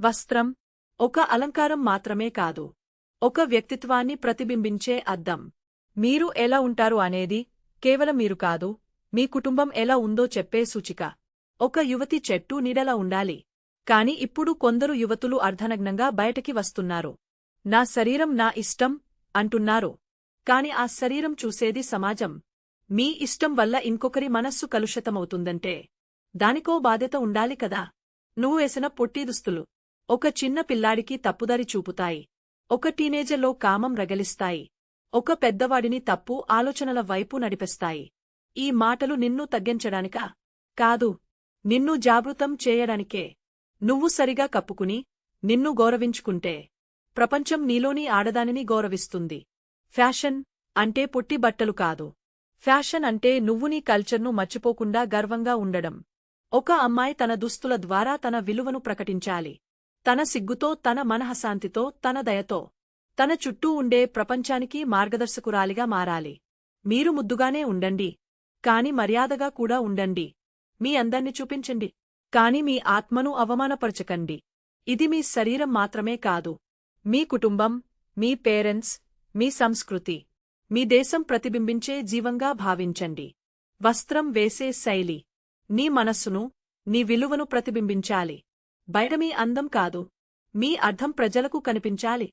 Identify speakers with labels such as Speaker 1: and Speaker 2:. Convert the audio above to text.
Speaker 1: వస్త్రం ఒక అలంకారం మాత్రమే కాదు. ఒక వ్యక్తిత్వాన్ని ప్రతిబింబించే అద్దం. మీరు ఎలా ఉంటారు అనేది కేవలం మీరు కాదు మీ కుటుంబం ఎలా ఉందో చెప్పే సూచిక. ఒక యువతి చెట్టు నీడలా ఉండాలి. కాని ఇప్పుడు కొందరు యువతులు అర్ధనగ్నంగా బయటకి వస్తున్నారు. నా శరీరం నా ఇష్టం అంటున్నారు. కాని ఆ శరీరం చూసేది సమాజం. మీ ఇష్టం వల్ల ఇంకొకరి మనస్సు కలుషితమవుతుందంటే దానికో బాధ్యత ఉండాలి కదా. నువ్వు వేసిన పొట్టి దుస్తులు. ఒక చిన్న పిల్లాడికి తప్పుదారి చూపుతాయి. ఒక టీనేజర్లో కామం రగలిస్తాయి. ఒక పెద్దవాడిని తప్పు ఆలోచనల వైపు నడిపిస్తాయి. ఈ మాటలు నిన్ను తగ్గించడానికా? కాదు. నిన్ను జాగృతం చేయడానికే. నువ్వు సరిగా కప్పుకుని నిన్ను గౌరవించుకుంటే. ప్రపంచం నీలోని ఆడదానిని గౌరవిస్తుంది. ఫ్యాషన్ అంటే పొట్టి బట్టలు కాదు. ఫ్యాషన్ అంటే నువ్వు నీ కల్చర్ను మర్చిపోకుండా గర్వంగా ఉండడం. ఒక అమ్మాయి తన దుస్తుల ద్వారా తన విలువను ప్రకటించాలి. తన సిగ్గుతో తన మనహశాంతితో తన దయతో. తన చుట్టూ ఉండే ప్రపంచానికి మార్గదర్శకురాలిగా మారాలి. మీరు ముద్దుగానే ఉండండి. కాని మర్యాదగా కూడా ఉండండి. మీ అందాన్ని చూపించండి. కాని మీ ఆత్మను అవమానపరచకండి. ఇది మీ శరీరం మాత్రమే కాదు. మీ కుటుంబం మీ పేరెంట్స్ మీ సంస్కృతి. మీ దేశం ప్రతిబింబించే జీవంగా భావించండి. వస్త్రం వేసే శైలి. నీ మనస్సును నీ విలువను ప్రతిబింబించాలి. బయట మీ అందం కాదు. మీ అర్థం ప్రజలకు కనిపించాలి.